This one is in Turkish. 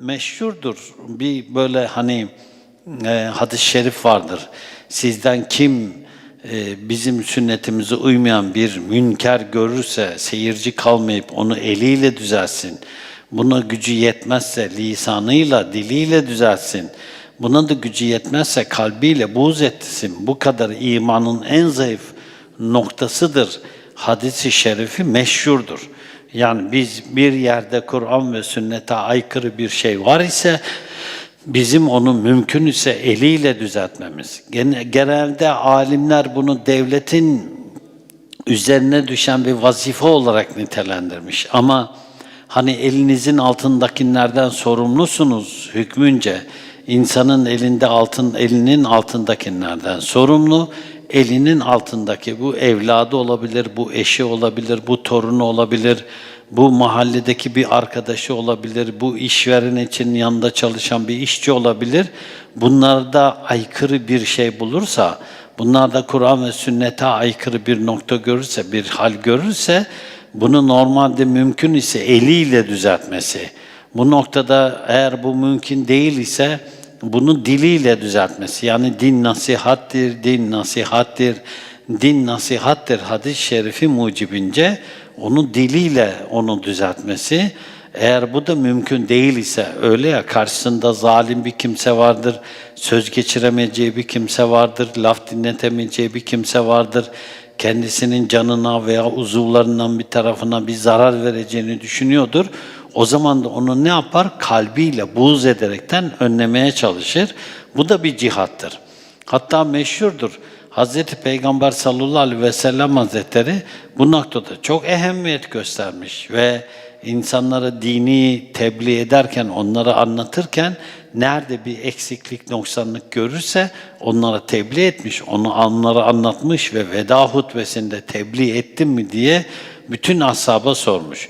meşhurdur. Bir böyle hani e, hadis-i şerif vardır. Sizden kim e, bizim sünnetimize uymayan bir münker görürse seyirci kalmayıp onu eliyle düzelsin. Buna gücü yetmezse lisanıyla, diliyle düzelsin. Buna da gücü yetmezse kalbiyle buğz etsin. Bu kadar imanın en zayıf noktasıdır. Hadis-i şerifi meşhurdur. Yani biz bir yerde Kur'an ve sünnete aykırı bir şey var ise bizim onu mümkün ise eliyle düzeltmemiz. Gene- Genelde alimler bunu devletin üzerine düşen bir vazife olarak nitelendirmiş. Ama hani elinizin altındakilerden sorumlusunuz hükmünce insanın elinde altın elinin altındakilerden sorumlu. Elinin altındaki bu evladı olabilir, bu eşi olabilir, bu torunu olabilir, bu mahalledeki bir arkadaşı olabilir, bu işveren için yanında çalışan bir işçi olabilir. Bunlarda aykırı bir şey bulursa, bunlar da Kur'an ve sünnete aykırı bir nokta görürse, bir hal görürse bunu normalde mümkün ise eliyle düzeltmesi. Bu noktada eğer bu mümkün değil ise bunu diliyle düzeltmesi. Yani din nasihattir, din nasihattir, din nasihattir hadis-i şerifi mucibince onu diliyle onu düzeltmesi. Eğer bu da mümkün değil ise öyle ya karşısında zalim bir kimse vardır, söz geçiremeyeceği bir kimse vardır, laf dinletemeyeceği bir kimse vardır. Kendisinin canına veya uzuvlarından bir tarafına bir zarar vereceğini düşünüyordur. O zaman da onu ne yapar? Kalbiyle buğz ederekten önlemeye çalışır. Bu da bir cihattır. Hatta meşhurdur. Hazreti Peygamber sallallahu aleyhi ve sellem Hazretleri bu noktada çok ehemmiyet göstermiş ve insanlara dini tebliğ ederken, onlara anlatırken nerede bir eksiklik, noksanlık görürse onlara tebliğ etmiş, onu onlara anlatmış ve veda hutbesinde tebliğ ettim mi diye bütün ashaba sormuş.